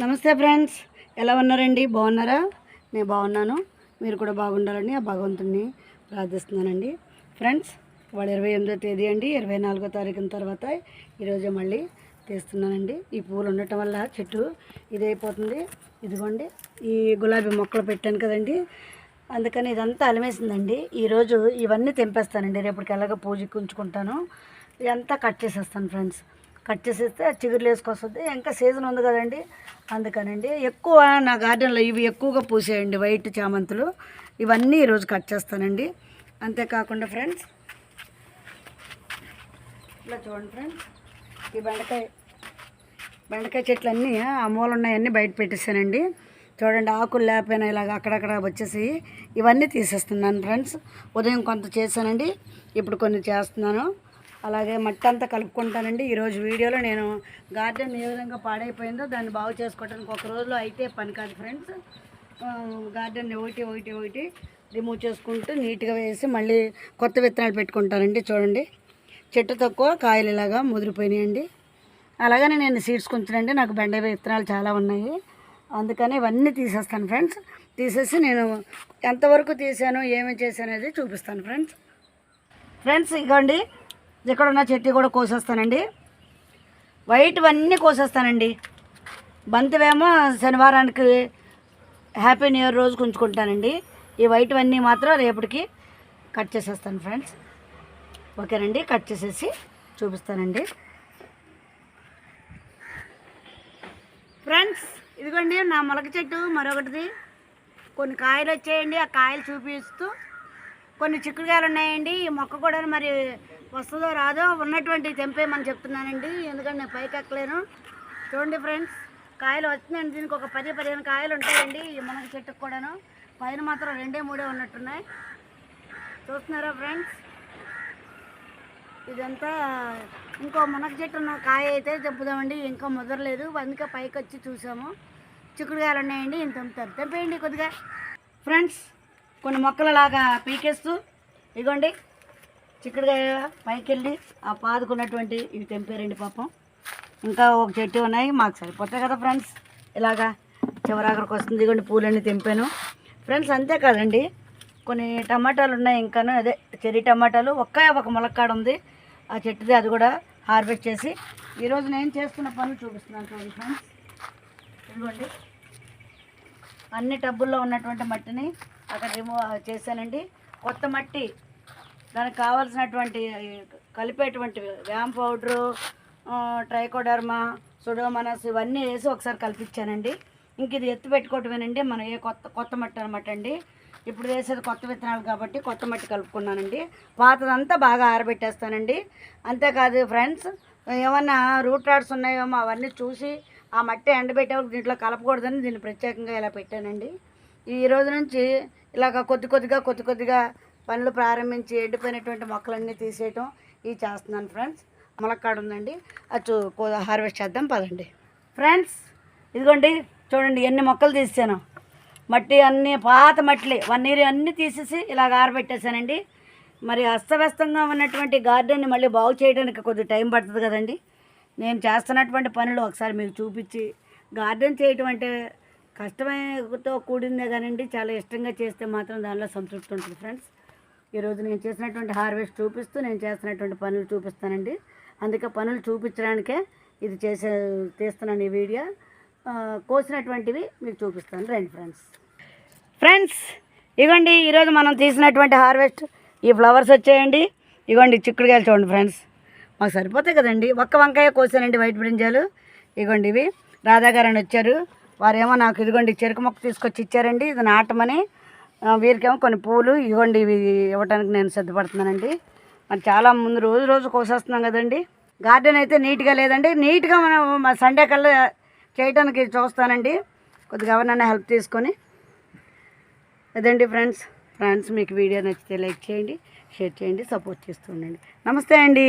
నమస్తే ఫ్రెండ్స్ ఎలా ఉన్నారండి? బాగున్నారా? నేను బాగున్నాను. మీరు కూడా బాగుండాలని ఆ భగవంతుని ప్రార్థిస్తున్నానండి. ఫ్రెండ్స్ ఇవాళ ఇరవై ఎనిమిదో తేదీ అండి. ఇరవై నాలుగో తారీఖున తర్వాత ఈరోజు మళ్ళీ తీస్తున్నానండి ఈ పూలు ఉండటం వల్ల చెట్టు ఇదైపోతుంది. ఇదిగోండి ఈ గులాబీ మొక్కలు పెట్టాను కదండి. అందుకని ఇదంతా అలమేసిందండి. ఈరోజు ఇవన్నీ తెంపేస్తానండి. రేపటికి ఎలాగ పూజకి ఉంచుకుంటాను. ఇదంతా కట్ చేసేస్తాను ఫ్రెండ్స్. కట్ చేసేస్తే చిగురులు వేసుకొస్తుంది. ఇంకా సీజన్ ఉంది కదండి. అందుకనండి ఎక్కువ నా గార్డెన్లో ఇవి ఎక్కువగా పూసేయండి వైట్ చామంతులు. ఇవన్నీ ఈరోజు కట్ చేస్తానండి. అంతేకాకుండా ఫ్రెండ్స్ ఇట్లా చూడండి ఫ్రెండ్స్ ఈ బెండకాయ బెండకాయ చెట్లు అన్నీ ఆ మూల ఉన్నాయన్నీ బయట పెట్టేశానండి చూడండి ఆకులు లేకపోయినా ఇలాగ అక్కడక్కడ వచ్చేసి ఇవన్నీ తీసేస్తున్నాను ఫ్రెండ్స్. ఉదయం కొంత చేశానండి. ఇప్పుడు కొన్ని చేస్తున్నాను. అలాగే మట్టి అంతా కలుపుకుంటానండి ఈరోజు వీడియోలో నేను గార్డెన్ ఏ విధంగా పాడైపోయిందో దాన్ని బాగు చేసుకోవడానికి ఒక రోజులో అయితే పని కాదు ఫ్రెండ్స్. గార్డెన్ ఒకటి ఒకటి ఒకటి రిమూవ్ చేసుకుంటూ నీట్గా వేసి మళ్ళీ కొత్త విత్తనాలు పెట్టుకుంటానండి. చూడండి. చెట్టు తక్కువ కాయలు ఇలాగా ముదిరిపోయినాయండి. అలాగనే నేను సీడ్స్ కొంచెనండి. నాకు బెండ విత్తనాలు చాలా ఉన్నాయి. అందుకని ఇవన్నీ తీసేస్తాను ఫ్రెండ్స్. తీసేసి నేను ఎంతవరకు తీసాను ఏమేమి చేశాను అనేది చూపిస్తాను ఫ్రెండ్స్. ఫ్రెండ్స్ ఇగోండి. ఉన్న చెట్టు కూడా కోసేస్తానండి. వైట్వన్నీ కోసేస్తానండి. బంతివేమో శనివారానికి హ్యాపీ న్యూ ఇయర్ రోజు ఉంచుకుంటానండి. ఈ వైట్వన్నీ మాత్రం రేపటికి కట్ చేసేస్తాను ఫ్రెండ్స్ ఓకేనండి కట్ చేసేసి చూపిస్తానండి. ఫ్రెండ్స్ ఇదిగోండి నా మొలక చెట్టు మరొకటిది. కొన్ని కాయలు వచ్చాయండి ఆ కాయలు చూపిస్తూ కొన్ని చిక్కుడుకాయలు ఉన్నాయండి. ఈ మొక్క కూడా మరి వస్తుందో రాదో ఉన్నటువంటి తెంపేయమని చెప్తున్నానండి. ఎందుకంటే నేను పైకి ఎక్కలేను. చూడండి ఫ్రెండ్స్ కాయలు వచ్చినాయండి. దీనికి ఒక పది పదిహేను కాయలు ఉంటాయండి ఈ మునగ చెట్టుకు కూడాను. పైన మాత్రం రెండే మూడే ఉన్నట్టున్నాయి. చూస్తున్నారా ఫ్రెండ్స్? ఇదంతా ఇంకో మునగ చెట్టు ఉన్న కాయ అయితే తెంపుదామండి. ఇంకా ముదరలేదు. అందుకే పైకి వచ్చి చూసాము. చిక్కుడుకాయలు ఉన్నాయండి. ఇంత తెంపుతారు తెంపేయండి కొద్దిగా. ఫ్రెండ్స్ కొన్ని మొక్కలలాగా పీకేస్తూ ఇగోండి చిక్కుడుకాయ పైకి వెళ్ళి ఆ పాదుకున్నటువంటి ఇవి తెంపారండి పాపం. ఇంకా ఒక చెట్టు ఉన్నాయి మాకు సరిపోతాయి కదా ఫ్రెండ్స్. ఇలాగా చివరాకరికి వస్తుంది ఇగోండి పూలన్నీ తెంపాను. ఫ్రెండ్స్ అంతే కాదండి. కొన్ని టమాటాలు ఉన్నాయి ఇంకాను అదే చెర్రీ టమాటాలు. ఒక్క ఒక ములక్కాడ ఉంది. ఆ చెట్టుది అది కూడా హార్వెస్ట్ చేసి ఈరోజు నేను చేస్తున్న పనులు చూపిస్తున్నాను చూడండి ఫ్రెండ్స్. ఇదిగోండి. అన్ని టబ్బుల్లో ఉన్నటువంటి మట్టిని అక్కడ రిమూవ్ చేశానండి. కొత్త మట్టి దానికి కావాల్సినటువంటి కలిపేటువంటి వ్యామ్ పౌడరు ట్రైకోడర్మా సుడోమనస్ ఇవన్నీ వేసి ఒకసారి కలిపించానండి ఇంక ఇది ఎత్తు పెట్టుకోవటమేనండి మనం ఏ కొత్త కొత్త మట్టి అనమాట అండి. ఇప్పుడు వేసేది కొత్త విత్తనాలు కాబట్టి కొత్త మట్టి కలుపుకున్నానండి. పాతదంతా బాగా ఆరబెట్టేస్తానండి. అంతేకాదు ఫ్రెండ్స్ ఏమన్నా రూట్ రాడ్స్ ఉన్నాయేమో అవన్నీ చూసి ఆ మట్టి ఎండబెట్టే దీంట్లో కలపకూడదని దీన్ని ప్రత్యేకంగా ఇలా పెట్టానండి. ఈ రోజు నుంచి ఇలాగ కొద్ది కొద్దిగా కొద్ది కొద్దిగా పనులు ప్రారంభించి ఎండిపోయినటువంటి మొక్కలన్నీ తీసేయటం ఇవి చేస్తున్నాను ఫ్రెండ్స్. ములక్కాడ ఉందండి. అది హార్వెస్ట్ చేద్దాం పదండి. ఫ్రెండ్స్ ఇదిగోండి చూడండి ఎన్ని మొక్కలు తీసాను మట్టి అన్నీ పాత మట్టిలే. వన్ ఇయర్ అన్నీ తీసేసి ఇలాగ ఆరబెట్టేశానండి మరి అస్తవ్యస్తంగా ఉన్నటువంటి గార్డెన్ని మళ్ళీ బాగు చేయడానికి కొద్ది టైం పడుతుంది కదండి. నేను చేస్తున్నటువంటి పనులు ఒకసారి మీకు చూపించి గార్డెన్ చేయటం అంటే కష్టమైనతో కూడిందే కానివ్వండి చాలా ఇష్టంగా చేస్తే మాత్రం దానిలో సంతృప్తి ఉంటుంది ఫ్రెండ్స్. ఈరోజు నేను చేసినటువంటి హార్వెస్ట్ చూపిస్తూ నేను చేస్తున్నటువంటి పనులు చూపిస్తానండి. అందుకే పనులు చూపించడానికే ఇది చేసే తీస్తున్నాను ఈ వీడియో. కోసినటువంటివి మీకు చూపిస్తాను. రండి ఫ్రెండ్స్. ఫ్రెండ్స్ ఇగోండి ఈరోజు మనం తీసినటువంటి హార్వెస్ట్ ఈ ఫ్లవర్స్ వచ్చాయండి. ఇగోండి చిక్కుడుకాయలు చూడండి ఫ్రెండ్స్. మాకు సరిపోతాయి కదండి. ఒక్క వంకాయ కోసానండి వైట్ బ్రింజాలు. ఇగోండి ఇవి. రాధాగారు వచ్చారు. వారేమో నాకు ఇదిగోండి చెరుకు మొక్క తీసుకొచ్చి ఇచ్చారండి. ఇది నాటమని వీరికేమో కొన్ని పూలు ఇవ్వండి ఇవి ఇవ్వడానికి నేను సిద్ధపడుతున్నానండి. మరి చాలా ముందు రోజు రోజు కోసేస్తున్నాం కదండి. గార్డెన్ అయితే నీట్గా లేదండి. నీట్గా మనం సండే కల్లా చేయడానికి చూస్తానండి. కొద్దిగా ఎవరినైనా హెల్ప్ తీసుకొని. అదండి ఫ్రెండ్స్. ఫ్రెండ్స్ మీకు వీడియో నచ్చితే లైక్ చేయండి షేర్ చేయండి సపోర్ట్ చేస్తూ ఉండండి. నమస్తే అండి.